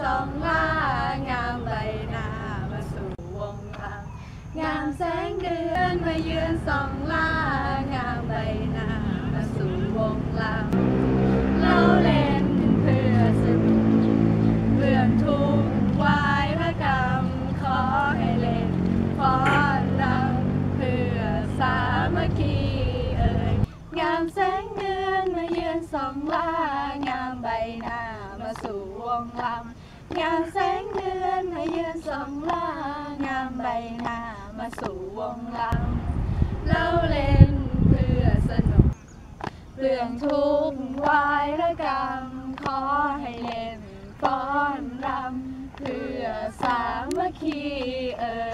สองล่างามใบหน้ามาสู่วงลางงามแสงเดือนมาเยือนสองล่างามใบหน้ามาสู่วงลางเราเล่นเพื่อสนุกเพื่อทุกวายพระกรรมขอให้เล่นขอนราเพื่อสามัคคีเอ่ยงามแสงเดือนมาเยือนสองล งลำงามแสงเดือนมาเยือนสองลางามใบหน้ามาสู่วงลำเราเล่นเพื่อสนุกเรื่องทุกข์วายระกรรมขอให้เล่นฟ้อนรำเพื่อสามัคคีเอ่ย